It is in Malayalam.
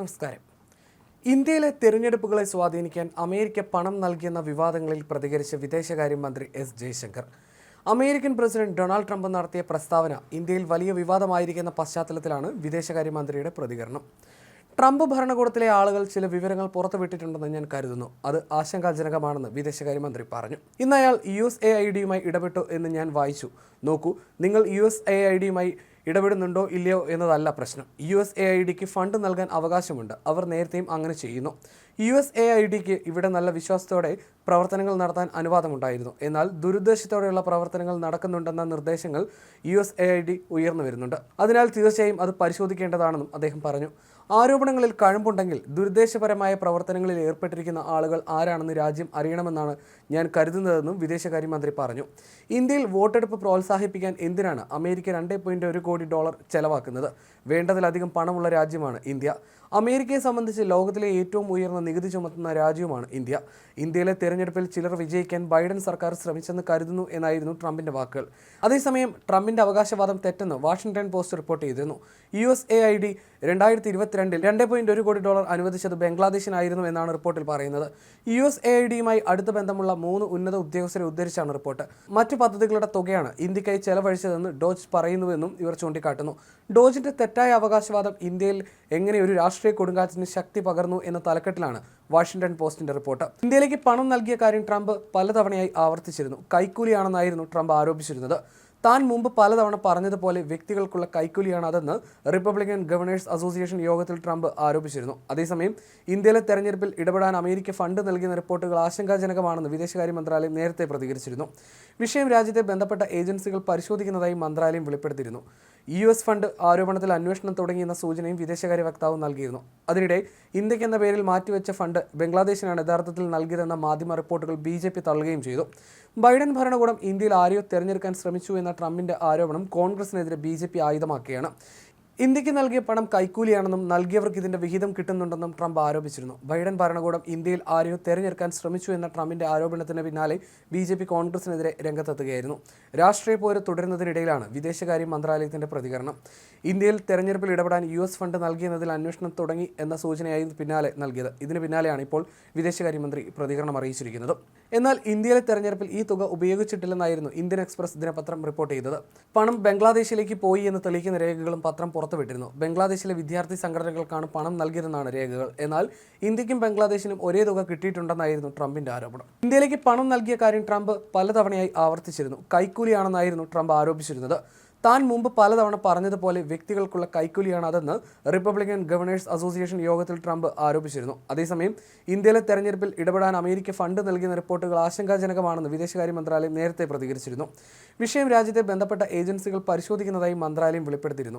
നമസ്കാരം. ഇന്ത്യയിലെ തെരഞ്ഞെടുപ്പുകളെ സ്വാധീനിക്കാൻ അമേരിക്ക പണം നൽകിയെന്ന വിവാദങ്ങളിൽ പ്രതികരിച്ച വിദേശകാര്യമന്ത്രി S Jaishankar. American president Donald Trump നടത്തിയ പ്രസ്താവന ഇന്ത്യയിൽ വലിയ വിവാദമായിരിക്കുന്ന പശ്ചാത്തലത്തിലാണ് വിദേശകാര്യമന്ത്രിയുടെ പ്രതികരണം. ട്രംപ് ഭരണകൂടത്തിലെ ആളുകൾ ചില വിവരങ്ങൾ പുറത്തുവിട്ടിട്ടുണ്ടെന്ന് ഞാൻ കരുതുന്നു. അത് ആശങ്കാജനകമാണെന്ന് വിദേശകാര്യമന്ത്രി പറഞ്ഞു. ഇന്ന് അയാൾ യു എസ് എ ഐ ഡിയുമായി ഇടപെട്ടു എന്ന് ഞാൻ വായിച്ചു. നോക്കൂ നിങ്ങൾ യു എസ് എ ഐ ഡിയുമായി ഇടപെടുന്നുണ്ടോ ഇല്ലയോ എന്നതല്ല പ്രശ്നം. യു എസ് എ ഐ ഡിക്ക് ഫണ്ട് നൽകാൻ അവകാശമുണ്ട്. അവർ നേരത്തെയും അങ്ങനെ ചെയ്യുന്നു. യു എസ് എ ഐ ഡിക്ക് ഇവിടെ നല്ല വിശ്വാസത്തോടെ പ്രവർത്തനങ്ങൾ നടത്താൻ അനുവാദമുണ്ടായിരുന്നു. എന്നാൽ ദുരുദ്ദേശത്തോടെയുള്ള പ്രവർത്തനങ്ങൾ നടക്കുന്നുണ്ടെന്ന നിർദ്ദേശങ്ങൾ U S A I D ഉയർന്നു വരുന്നുണ്ട്. അതിനാൽ തീർച്ചയായും അത് പരിശോധിക്കേണ്ടതാണെന്നും അദ്ദേഹം പറഞ്ഞു. ആരോപണങ്ങളിൽ കഴമ്പുണ്ടെങ്കിൽ ദുരുദ്ദേശപരമായ പ്രവർത്തനങ്ങളിൽ ഏർപ്പെട്ടിരിക്കുന്ന ആളുകൾ ആരാണെന്ന് രാജ്യം അറിയണമെന്നാണ് ഞാൻ കരുതുന്നതെന്നും വിദേശകാര്യമന്ത്രി പറഞ്ഞു. ഇന്ത്യയിൽ വോട്ടെടുപ്പ് പ്രോത്സാഹിപ്പിക്കാൻ എന്തിനാണ് അമേരിക്ക രണ്ട് പോയിന്റ് ഒരു കോടി ഡോളർ ചെലവാക്കുന്നത്? വേണ്ടതിലധികം പണമുള്ള രാജ്യമാണ് ഇന്ത്യ. അമേരിക്കയെ സംബന്ധിച്ച് ലോകത്തിലെ ഏറ്റവും ഉയർന്ന നികുതി ചുമത്തുന്ന രാജ്യവുമാണ് ഇന്ത്യ. ഇന്ത്യയിലെ തെരഞ്ഞെടുപ്പിൽ ചിലർ വിജയിക്കാൻ ബൈഡൻ സർക്കാർ ശ്രമിച്ചെന്ന് കരുതുന്നു എന്നായിരുന്നു ട്രംപിന്റെ വാക്കുകൾ. അതേസമയം ട്രംപിന്റെ അവകാശവാദം തെറ്റെന്ന് വാഷിംഗ്ടൺ പോസ്റ്റ് റിപ്പോർട്ട് ചെയ്തിരുന്നു. U S A I D രണ്ടായിരത്തി ഇരുപത്തിരണ്ടിൽ രണ്ട് പോയിന്റ് ഒരു കോടി ഡോളർ അനുവദിച്ചത് ബംഗ്ലാദേശിനായിരുന്നു എന്നാണ് റിപ്പോർട്ടിൽ പറയുന്നത്. യു എസ് എ ഐ ഡിയുമായി അടുത്ത ബന്ധമുള്ള മൂന്ന് ഉന്നത ഉദ്യോഗസ്ഥരെ ഉദ്ധരിച്ചാണ് റിപ്പോർട്ട്. മറ്റു പദ്ധതികളുടെ തുകയാണ് ഇന്ത്യക്കായി ചെലവഴിച്ചതെന്ന് ഡോജ് പറയുന്നുവെന്നും ഇവർ ചൂണ്ടിക്കാട്ടുന്നു. ഡോജിന്റെ തെറ്റായ അവകാശവാദം ഇന്ത്യയിൽ എങ്ങനെ ഒരു രാഷ്ട്രീയ കൊടുങ്കാറ്റിന് ശക്തി പകർന്നു എന്ന തലക്കെട്ടിലാണ് വാഷിംഗ്ടൺ പോസ്റ്റിന്റെ റിപ്പോർട്ട്. ഇന്ത്യയിലേക്ക് പണം നൽകിയ കാര്യം ട്രംപ് പലതവണയായി ആവർത്തിച്ചിരുന്നു. കൈക്കൂലിയാണെന്നായിരുന്നു ട്രംപ് ആരോപിച്ചിരുന്നത്. താൻ മുമ്പ് പലതവണ പറഞ്ഞതുപോലെ വ്യക്തികൾക്കുള്ള കൈക്കൂലിയാണ് അതെന്ന് റിപ്പബ്ലിക്കൻ ഗവർണേഴ്സ് അസോസിയേഷൻ യോഗത്തിൽ ട്രംപ് ആരോപിച്ചിരുന്നു. അതേസമയം ഇന്ത്യയിലെ തെരഞ്ഞെടുപ്പിൽ ഇടപെടാൻ അമേരിക്ക ഫണ്ട് നൽകിയ റിപ്പോർട്ടുകൾ ആശങ്കാജനകമാണെന്ന് വിദേശകാര്യ മന്ത്രാലയം നേരത്തെ പ്രതികരിച്ചിരുന്നു. വിഷയം രാജ്യത്തെ ബന്ധപ്പെട്ട ഏജൻസികൾ പരിശോധിക്കുന്നതായി മന്ത്രാലയം വെളിപ്പെടുത്തിയിരുന്നു. യു എസ് ഫണ്ട് ആരോപണത്തിൽ അന്വേഷണം തുടങ്ങിയെന്ന സൂചനയും വിദേശകാര്യ വക്താവ് നൽകിയിരുന്നു. അതിനിടെ ഇന്ത്യയ്ക്ക് എന്ന പേരിൽ മാറ്റിവെച്ച ഫണ്ട് ബംഗ്ലാദേശിനാണ് യഥാർത്ഥത്തിൽ നൽകിയതെന്ന മാധ്യമ റിപ്പോർട്ടുകൾ ബി ജെ പി തള്ളുകയും ചെയ്തു. ബൈഡൻ ഭരണകൂടം ഇന്ത്യയിൽ ആരെയോ തെരഞ്ഞെടുക്കാൻ ശ്രമിച്ചു എന്ന ട്രംപിന്റെ ആരോപണം കോൺഗ്രസിനെതിരെ ബി ജെ പി ആയുധമാക്കുകയാണ്. ഇന്ത്യയ്ക്ക് നൽകിയ പണം കൈക്കൂലിയാണെന്നും നൽകിയവർക്ക് ഇതിന്റെ വിഹിതം കിട്ടുന്നുണ്ടെന്നും ട്രംപ് ആരോപിച്ചിരുന്നു. ബൈഡൻ ഭരണകൂടം ഇന്ത്യയിൽ ആരെയോ തെരഞ്ഞെടുക്കാൻ ശ്രമിച്ചു എന്ന ട്രംപിന്റെ ആരോപണത്തിന് പിന്നാലെ ബി ജെ പി കോൺഗ്രസിനെതിരെ രംഗത്തെത്തുകയായിരുന്നു. രാഷ്ട്രീയ പോര് തുടരുന്നതിനിടയിലാണ് വിദേശകാര്യ മന്ത്രാലയത്തിന്റെ പ്രതികരണം. ഇന്ത്യയിൽ തെരഞ്ഞെടുപ്പിൽ ഇടപെടാൻ യു എസ് ഫണ്ട് നൽകിയെന്നതിൽ അന്വേഷണം തുടങ്ങി എന്ന സൂചനയായിരുന്നു പിന്നാലെ നൽകിയത്. ഇതിന് പിന്നാലെയാണ് ഇപ്പോൾ വിദേശകാര്യമന്ത്രി പ്രതികരണം അറിയിച്ചിരിക്കുന്നത്. എന്നാൽ ഇന്ത്യയിലെ തെരഞ്ഞെടുപ്പിൽ ഈ തുക ഉപയോഗിച്ചിട്ടില്ലെന്നായിരുന്നു ഇന്ത്യൻ എക്സ്പ്രസ് ദിനപത്രം റിപ്പോർട്ട് ചെയ്തത്. പണം ബംഗ്ലാദേശിലേക്ക് പോയി എന്ന് തെളിയിക്കുന്ന രേഖകളും പത്രം പുറത്തുവിട്ടിരുന്നു. ബംഗ്ലാദേശിലെ വിദ്യാർത്ഥി സംഘടനകൾക്കാണ് പണം നൽകിയതെന്നാണ് രേഖകൾ. എന്നാൽ ഇന്ത്യക്കും ബംഗ്ലാദേശിനും ഒരേ തുക കിട്ടിയിട്ടുണ്ടെന്നായിരുന്നു ട്രംപിന്റെ ആരോപണം. ഇന്ത്യയിലേക്ക് പണം നൽകിയ കാര്യം ട്രംപ് പലതവണയായി ആവർത്തിച്ചിരുന്നു. കൈക്കൂലിയാണെന്നായിരുന്നു ട്രംപ് ആരോപിച്ചിരുന്നത്. താൻ മുമ്പ് പലതവണ പറഞ്ഞതുപോലെ വ്യക്തികൾക്കുള്ള കൈക്കൂലിയാണ് അതെന്ന് റിപ്പബ്ലിക്കൻ ഗവർണേഴ്സ് അസോസിയേഷൻ യോഗത്തിൽ ട്രംപ് ആരോപിച്ചിരുന്നു. അതേസമയം ഇന്ത്യയിലെ തെരഞ്ഞെടുപ്പിൽ ഇടപെടാൻ അമേരിക്ക ഫണ്ട് നൽകിയ റിപ്പോർട്ടുകൾ ആശങ്കാജനകമാണെന്ന് വിദേശകാര്യ മന്ത്രാലയം നേരത്തെ പ്രതികരിച്ചിരുന്നു. വിഷയം രാജ്യത്തെ ബന്ധപ്പെട്ട ഏജൻസികൾ പരിശോധിക്കുന്നതായി മന്ത്രാലയം വെളിപ്പെടുത്തിയിരുന്നു.